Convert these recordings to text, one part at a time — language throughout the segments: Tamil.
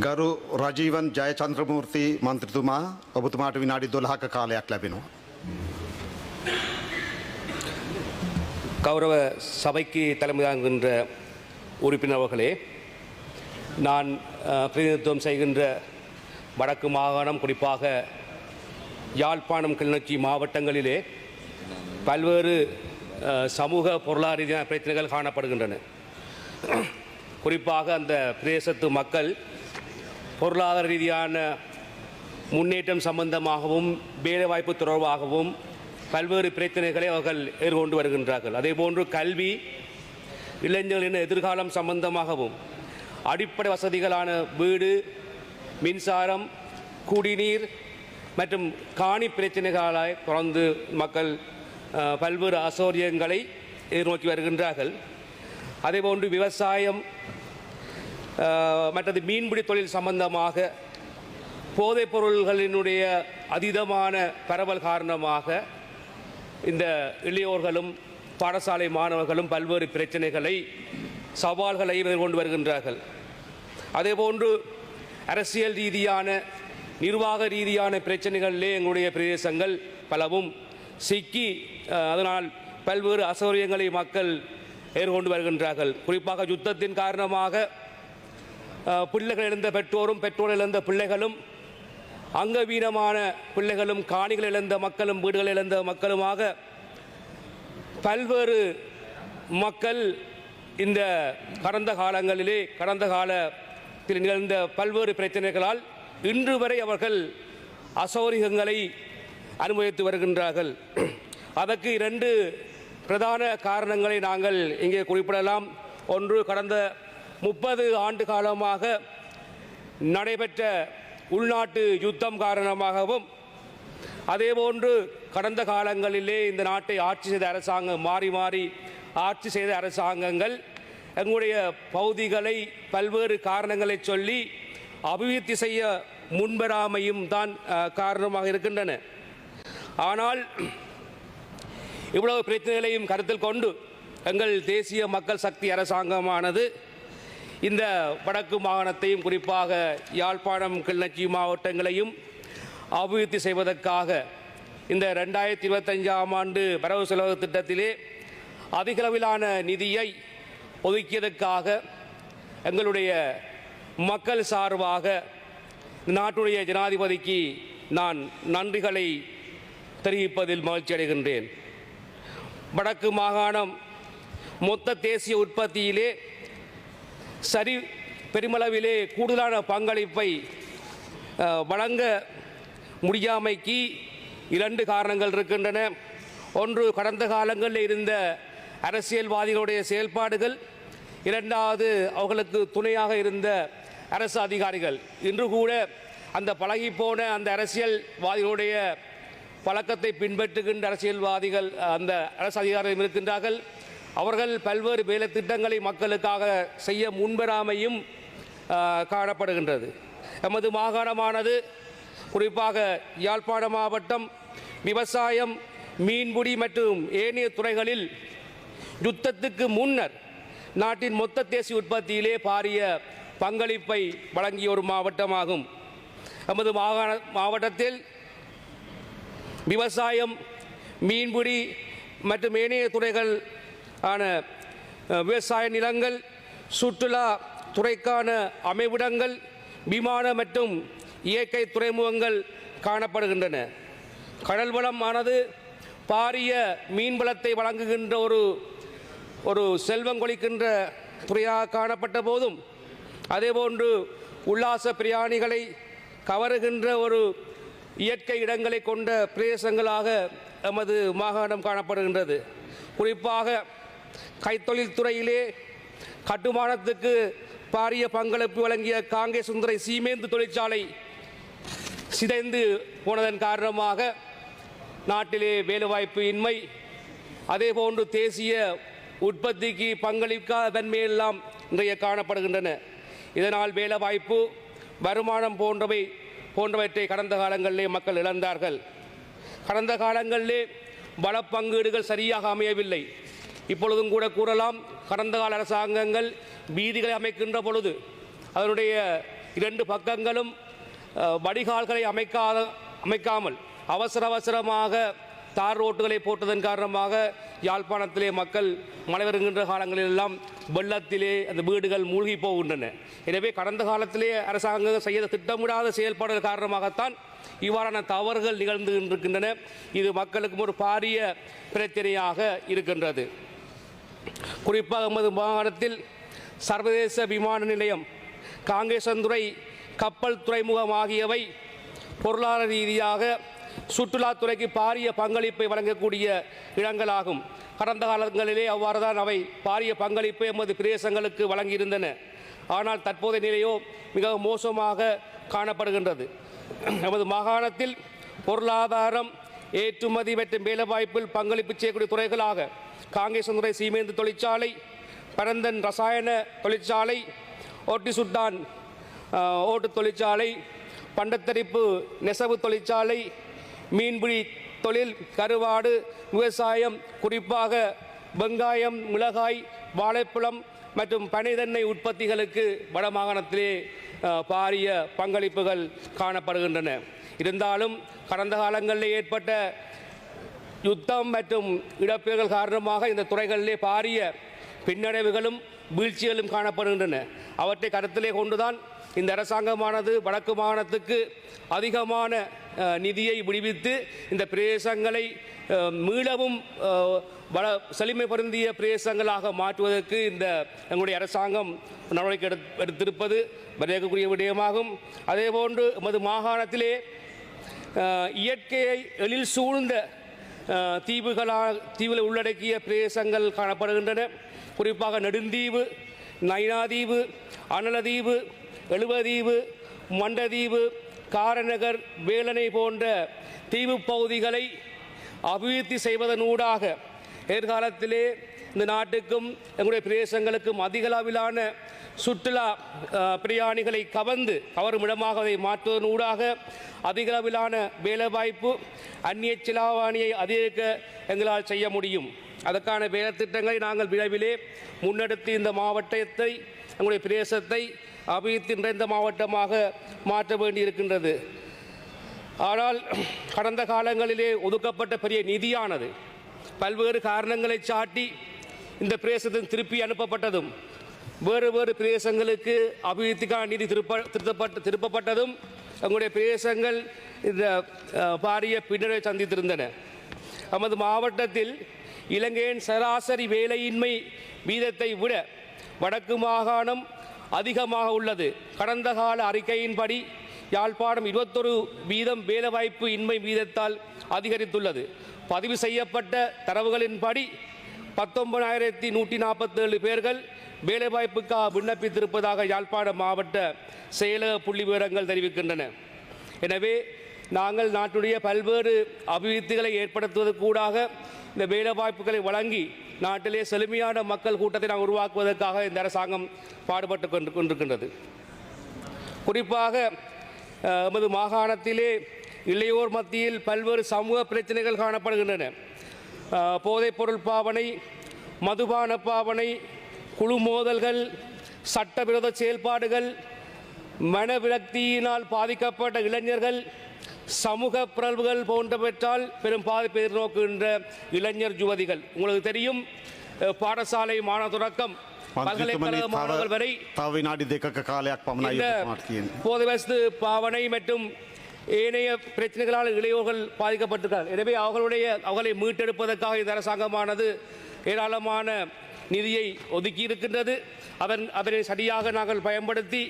ගරු රජීවන් ජයචන්ද්‍රමූර්ති මන්ත්‍රතුමා ඔබතුමාට විනාඩි දොළහක කාලයක් ලැබෙනවා. கௌரவ சபைக்கு தலைமை தாங்குகின்ற உறுப்பினர் அவர்களே நான் அஹ், பிரதிநிதித்துவம் செய்கின்ற வடக்கு மாகாணம் குறிப்பாக யாழ்ப்பாணம் கிளிநொச்சி மாவட்டங்களிலே பல்வேறு அஹ், சமூக பொருளாதார ரீதியான பிரச்சனைகள் காணப்படுகின்றன குறிப்பாக அந்த பிரதேசத்து மக்கள் பொருளாதார ரீதியான முன்னேற்றம் சம்பந்தமாகவும் வேலைவாய்ப்பு தொடர்பாகவும் பல்வேறு பிரச்சனைகளை அவர்கள் எதிர்கொண்டு வருகின்றார்கள். அதேபோன்று கல்வி இளைஞர்களின் எதிர்காலம் சம்பந்தமாகவும் அடிப்படை வசதிகளான வீடு மின்சாரம் குடிநீர் மற்றும் காணி பிரச்சனைகளால் தொடர்ந்து மக்கள் பல்வேறு அசௌரியங்களை எதிர்நோக்கி வருகின்றார்கள். அதேபோன்று விவசாயம் மற்றது மீன்பிடி தொழில் சம்பந்தமாக போதைப் பொருள்களினுடைய அதீதமான பரவல் காரணமாக இந்த இளையோர்களும் பாடசாலை மாணவர்களும் பல்வேறு பிரச்சனைகளை சவால்களை எதிர்கொண்டு வருகின்றார்கள். அதேபோன்று அரசியல் ரீதியான நிர்வாக ரீதியான பிரச்சனைகளிலே எங்களுடைய பிரதேசங்கள் பலவும் சிக்கி அதனால் பல்வேறு அசௌரியங்களை மக்கள் எதிர்கொண்டு வருகின்றார்கள். குறிப்பாக யுத்தத்தின் காரணமாக பிள்ளைகள் இழந்த பெற்றோரும் பெற்றோர் இழந்த பிள்ளைகளும் அங்கவீனமான பிள்ளைகளும் காணிகள் இழந்த மக்களும் வீடுகள் இழந்த மக்களுமாக பல்வேறு மக்கள் இந்த கடந்த காலங்களிலே கடந்த காலத்தில் நிகழ்ந்த பல்வேறு பிரச்சனைகளால் இன்று வரை அவர்கள் அசௌகரியங்களை அனுபவித்து வருகின்றார்கள். அதற்கு இரண்டு பிரதான காரணங்களை நாங்கள் இங்கே குறிப்பிடலாம். ஒன்று கடந்த முப்பது ஆண்டு காலமாக நடைபெற்ற உள்நாட்டு யுத்தம் காரணமாகவும் அதேபோன்று கடந்த காலங்களிலே இந்த நாட்டை ஆட்சி செய்த அரசாங்கம் மாறி மாறி ஆட்சி செய்த அரசாங்கங்கள் எங்களுடைய பகுதிகளை பல்வேறு காரணங்களை சொல்லி அபிவிருத்தி செய்ய முன்வராமையும் தான் காரணமாக இருக்கின்றன. ஆனால் இவ்வளவு பிரச்சனைகளையும் கருத்தில் கொண்டு எங்கள் தேசிய மக்கள் சக்தி அரசாங்கமானது இந்த வடக்கு மாகாணத்தையும் குறிப்பாக யாழ்ப்பாணம் கிளிநொச்சி மாவட்டங்களையும் அபிவிருத்தி செய்வதற்காக இந்த ரெண்டாயிரத்தி இருபத்தஞ்சாம் ஆண்டு வரவு செலவு திட்டத்திலே அதிகளவிலான நிதியை ஒதுக்கியதற்காக எங்களுடைய மக்கள் சார்பாக நாட்டுடைய ஜனாதிபதிக்கு நான் நன்றிகளை தெரிவிப்பதில் மகிழ்ச்சி அடைகின்றேன். வடக்கு மாகாணம் மொத்த தேசிய உற்பத்தியிலே சரி பெருமளவிலே கூடுதலான பங்களிப்பை வழங்க முடியாமைக்கு இரண்டு காரணங்கள் இருக்கின்றன. ஒன்று கடந்த காலங்களில் இருந்த அரசியல்வாதிகளுடைய செயல்பாடுகள். இரண்டாவது அவர்களுக்கு துணையாக இருந்த அரசு அதிகாரிகள். இன்று கூட அந்த பழகிப்போன அந்த அரசியல்வாதிகளுடைய பழக்கத்தை பின்பற்றுகின்ற அரசியல்வாதிகள் அந்த அரசு அதிகாரிகள் இருக்கின்றார்கள். அவர்கள் பல்வேறு வேலை திட்டங்களை மக்களுக்காக செய்ய முன்வராமையும் காணப்படுகின்றது. எமது மாகாணமானது குறிப்பாக யாழ்ப்பாண மாவட்டம் விவசாயம் மீன்பிடி மற்றும் ஏனைய துறைகளில் யுத்தத்துக்கு முன்னர் நாட்டின் மொத்த தேசிய உற்பத்தியிலே பாரிய பங்களிப்பை வழங்கிய ஒரு மாவட்டமாகும். நமது மாகாண மாவட்டத்தில் விவசாயம் மீன்பிடி மற்றும் ஏனைய துறைகள் ஆன விவசாய நிலங்கள் சுற்றுலா துறைக்கான அமைவிடங்கள் விமான மற்றும் இயற்கை துறைமுகங்கள் காணப்படுகின்றன. கடல் வளமானது பாரிய மீன்வளத்தை வழங்குகின்ற ஒரு ஒரு செல்வம் கொளிக்கின்ற துறையாக காணப்பட்ட போதும் அதேபோன்று உல்லாச பிரயாணிகளை கவருகின்ற ஒரு இயற்கை இடங்களை கொண்ட பிரதேசங்களாக எமது மாகாணம் காணப்படுகின்றது. குறிப்பாக கைத்தொழில் துறையிலே கட்டுமானத்துக்கு பாரிய பங்களிப்பு வழங்கிய காங்கே சுந்தரை சீமேந்து தொழிற்சாலை சிதைந்து போனதன் காரணமாக நாட்டிலே வேலைவாய்ப்பு இன்மை. அதேபோன்று தேசிய உற்பத்திக்கு பங்களிக்காத தன்மையெல்லாம் இன்றைய காணப்படுகின்றன. இதனால் வேலைவாய்ப்பு வருமானம் போன்றவை போன்றவற்றை கடந்த காலங்களிலே மக்கள் இழந்தார்கள். கடந்த காலங்களிலே பல பங்கீடுகள் சரியாக அமையவில்லை. இப்பொழுதும் கூட கூறலாம் கடந்த கால அரசாங்கங்கள் வீதிகளை அமைக்கின்ற பொழுது அதனுடைய இரண்டு பக்கங்களும் வடிகால்களை அமைக்காத அமைக்காமல் அவசர அவசரமாக தார் ரோட்டுகளை போட்டதன் காரணமாக யாழ்ப்பாணத்திலே மக்கள் மழை வருகின்ற காலங்களிலெல்லாம் வெள்ளத்திலே அந்த வீடுகள் மூழ்கி போகின்றன. எனவே கடந்த காலத்திலே அரசாங்கம் செய்ய திட்டமிடாத செயல்பாடுகள் காரணமாகத்தான் இவ்வாறான தவறுகள் நிகழ்ந்து இருக்கின்றன. இது மக்களுக்கும் ஒரு பாரிய பிரச்சனையாக இருக்கின்றது. குறிப்பாக எமது மாகாணத்தில் சர்வதேச விமான நிலையம் காங்கேசந்துறை கப்பல் துறைமுகம் ஆகியவை பொருளாதார ரீதியாக சுற்றுலாத்துறைக்கு பாரிய பங்களிப்பை வழங்கக்கூடிய இடங்களாகும். கடந்த காலங்களிலே அவ்வாறு தான் அவை பாரிய பங்களிப்பை எமது பிரதேசங்களுக்கு வழங்கியிருந்தன. ஆனால் தற்போதைய நிலையோ மிகவும் மோசமாக காணப்படுகின்றது. நமது மாகாணத்தில் பொருளாதாரம் ஏற்றுமதி மற்றும் வேலைவாய்ப்பில் பங்களிப்பு செய்யக்கூடிய துறைகளாக காங்கேசந்துறை சீமேந்து தொழிற்சாலை பரந்தன் ரசாயன தொழிற்சாலை ஓட்டி சுட்டான் ஓட்டு தொழிற்சாலை பண்டத்தரிப்பு நெசவு தொழிற்சாலை மீன்பிடி தொழில் கருவாடு விவசாயம் குறிப்பாக வெங்காயம் மிளகாய் வாழைப்பழம் மற்றும் பனைதென்னை உற்பத்திகளுக்கு வடமாகாணத்திலே பாரிய பங்களிப்புகள் காணப்படுகின்றன. இருந்தாலும் கடந்த காலங்களில் ஏற்பட்ட யுத்தம் மற்றும் இடப்பெயர்கள் காரணமாக இந்த துறைகளிலே பாரிய பின்னடைவுகளும் வீழ்ச்சிகளும் காணப்படுகின்றன. அவற்றை கருத்திலே கொண்டுதான் இந்த அரசாங்கமானது வடக்கு மாகாணத்துக்கு அதிகமான நிதியை விடுவித்து இந்த பிரதேசங்களை மீளவும் வள செழுமை பொருந்திய பிரதேசங்களாக மாற்றுவதற்கு இந்த எங்களுடைய அரசாங்கம் நடவடிக்கை எடுத் எடுத்திருப்பது வரவேற்கக்கூடிய விடயமாகும். அதேபோன்று எமது மாகாணத்திலே இயற்கையை எழில் சூழ்ந்த அஹ், தீவுகளால் தீவில் உள்ளடக்கிய பிரதேசங்கள் காணப்படுகின்றன. குறிப்பாக நெடுந்தீவு நைனாதீவு அனலதீவு எழுவதீவு மண்டதீவு காரநகர் வேலனை போன்ற தீவு பகுதிகளை அபிவிருத்தி செய்வதனூடாக எதிர்காலத்திலே இந்த நாட்டுக்கும் எங்களுடைய பிரதேசங்களுக்கும் அதிக அளவிலான சுற்றுலா பிரயாணிகளை கவர்ந்து கவரும் இடமாக அதை மாற்றுவதனூடாக அதிக அளவிலான வேலைவாய்ப்பு அந்நிய செலாவணியை அதிகரிக்க எங்களால் செய்ய முடியும். அதற்கான வேலை திட்டங்களை நாங்கள் விரைவிலே முன்னெடுத்து இந்த மாவட்டத்தை எங்களுடைய பிரதேசத்தை அபிவிருத்தி நிறைந்த மாவட்டமாக மாற்ற வேண்டியிருக்கின்றது. ஆனால் கடந்த காலங்களிலே ஒதுக்கப்பட்ட பெரிய நிதியானது பல்வேறு காரணங்களை சாட்டி இந்த பிரதேசத்தின் திருப்பி அனுப்பப்பட்டதும் வேறு வேறு பிரதேசங்களுக்கு அபிவிருத்திக்கான நிதி திருப்ப திருத்தப்பட்ட திருப்பப்பட்டதும் எங்களுடைய பிரதேசங்கள் இந்த பாரிய பின்னரை சந்தித்திருந்தன. நமது மாவட்டத்தில் இலங்கையின் சராசரி வேலையின்மை வீதத்தை விட வடக்கு மாகாணம் அதிகமாக உள்ளது. கடந்த கால அறிக்கையின்படி யாழ்ப்பாணம் இருபத்தொரு வீதம் வேலைவாய்ப்பு இன்மை வீதத்தால் அதிகரித்துள்ளது. பதிவு செய்யப்பட்ட தரவுகளின்படி பத்தொன்பதாயிரத்தி நூற்றி நாற்பத்தேழு பேர்கள் வேலைவாய்ப்புக்காக விண்ணப்பித்திருப்பதாக யாழ்ப்பாண மாவட்ட செயலக புள்ளி விவரங்கள் தெரிவிக்கின்றன. எனவே நாங்கள் நாட்டுடைய பல்வேறு அபிவிருத்திகளை ஏற்படுத்துவதற்கூடாக இந்த வேலைவாய்ப்புகளை வழங்கி நாட்டிலே செழுமையான மக்கள் கூட்டத்தை நாம் உருவாக்குவதற்காக இந்த அரசாங்கம் பாடுபட்டு கொண்டு கொண்டிருக்கின்றது. குறிப்பாக எமது மாகாணத்திலே இளையோர் மத்தியில் பல்வேறு சமூக பிரச்சனைகள் காணப்படுகின்றன. அஹ், போதைப்பொருள் பாவனை மதுபான பாவனை குழு மோதல்கள் சட்டவிரோத செயல்பாடுகள் மனவிரக்தியினால் பாதிக்கப்பட்ட இளைஞர்கள் சமூக பிறழ்வுகள் போன்றவற்றால் பெரும் பாதிப்பை எதிர்நோக்குகின்ற இளைஞர் யுவதிகள். உங்களுக்கு தெரியும் பாடசாலை மாணவ தொடக்கம். போதவஸ்து பாவனை மற்றும் ஏனைய பிரச்சனைகளால் இளையோர்கள் பாதிக்கப்பட்டிருக்கிறார் எனவே அவர்களுடைய அவர்களை மீட்டெடுப்பதற்காக இந்த அரசாங்கமானது ஏராளமான நிதியை ஒதுக்கி இருக்கின்றது அதன் அதனை சரியாக நாங்கள் பயன்படுத்தி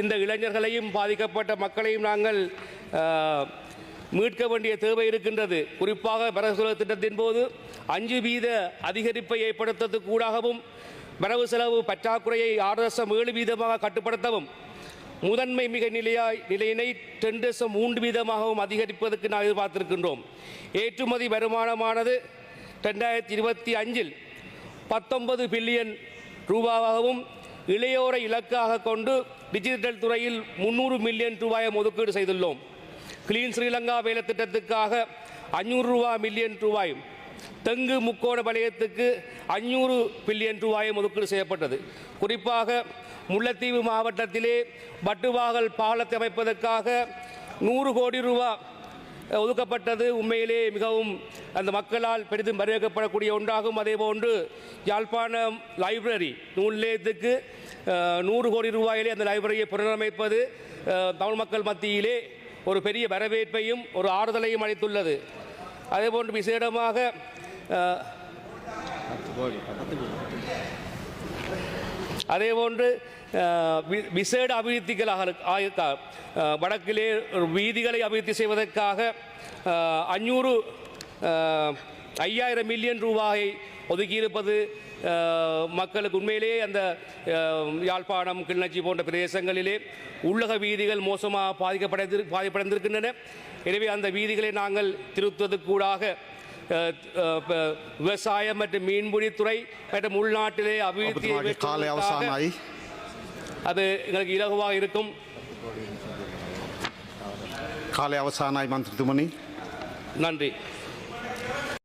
இந்த இளைஞர்களையும் பாதிக்கப்பட்ட மக்களையும் நாங்கள் மீட்க வேண்டிய தேவை இருக்கின்றது. குறிப்பாக வரவு திட்டத்தின் போது அஞ்சு வீத அதிகரிப்பை ஏற்படுத்துவதற்கு கூடாகவும் வரவு செலவு பற்றாக்குறையை ஆறு தசம் ஏழு வீதமாக கட்டுப்படுத்தவும் முதன்மை மிக நிலையாய் நிலையினை ரெண்டு தசம் மூன்று வீதமாகவும் அதிகரிப்பதற்கு நாம் எதிர்பார்த்திருக்கின்றோம். ஏற்றுமதி வருமானமானது ரெண்டாயிரத்தி இருபத்தி அஞ்சில் பத்தொன்பது பில்லியன் ரூபாவாகவும் இளையோரை இலக்காக கொண்டு டிஜிட்டல் துறையில் முன்னூறு மில்லியன் ரூபாயை ஒதுக்கீடு செய்துள்ளோம் கிளீன் ஸ்ரீலங்கா வேலை திட்டத்துக்காக அஞ்சூறு ரூபா மில்லியன் ரூபாயும் தெங்கு முக்கோண வலயத்துக்கு அஞ்சூறு பில்லியன் ரூபாயும் ஒதுக்கீடு செய்யப்பட்டது. குறிப்பாக முல்லைத்தீவு மாவட்டத்திலே வட்டுவாகல் பாலத்தை அமைப்பதற்காக நூறு கோடி ரூபா ஒதுக்கப்பட்டது. உண்மையிலே மிகவும் அந்த மக்களால் பெரிதும் வரவேற்கப்படக்கூடிய ஒன்றாகும். அதேபோன்று யாழ்ப்பாணம் லைப்ரரி நூல் நிலையத்துக்கு நூறு கோடி ரூபாயிலே அந்த லைப்ரரியை புனரமைப்பது தமிழ் மக்கள் மத்தியிலே ஒரு பெரிய வரவேற்பையும் ஒரு ஆறுதலையும் அளித்துள்ளது. அதேபோன்று விசேடமாக அதேபோன்று வி- விசேட அபிவிருத்திகளாக ஆக வடக்கிலே வீதிகளை அபிவிருத்தி செய்வதற்காக அஞ்சூறு ஐயாயிரம் மில்லியன் ரூபாயை ஒதுக்கியிருப்பது மக்களுக்கு உண்மையிலேயே அந்த யாழ்ப்பாணம் கிளிநொச்சி போன்ற பிரதேசங்களிலே உள்ளக வீதிகள் மோசமாக பாதிக்கப்பட பாதிப்படைந்திருக்கின்றன. எனவே அந்த வீதிகளை நாங்கள் திருத்துவதற்கூடாக விவசாயம் மற்றும் மீன்பிடித்துறை மற்றும் உள்நாட்டிலே அபிவிருத்தி அது எங்களுக்கு இலகுவாக இருக்கும். காலை அவசானாய் மந்திரி நன்றி.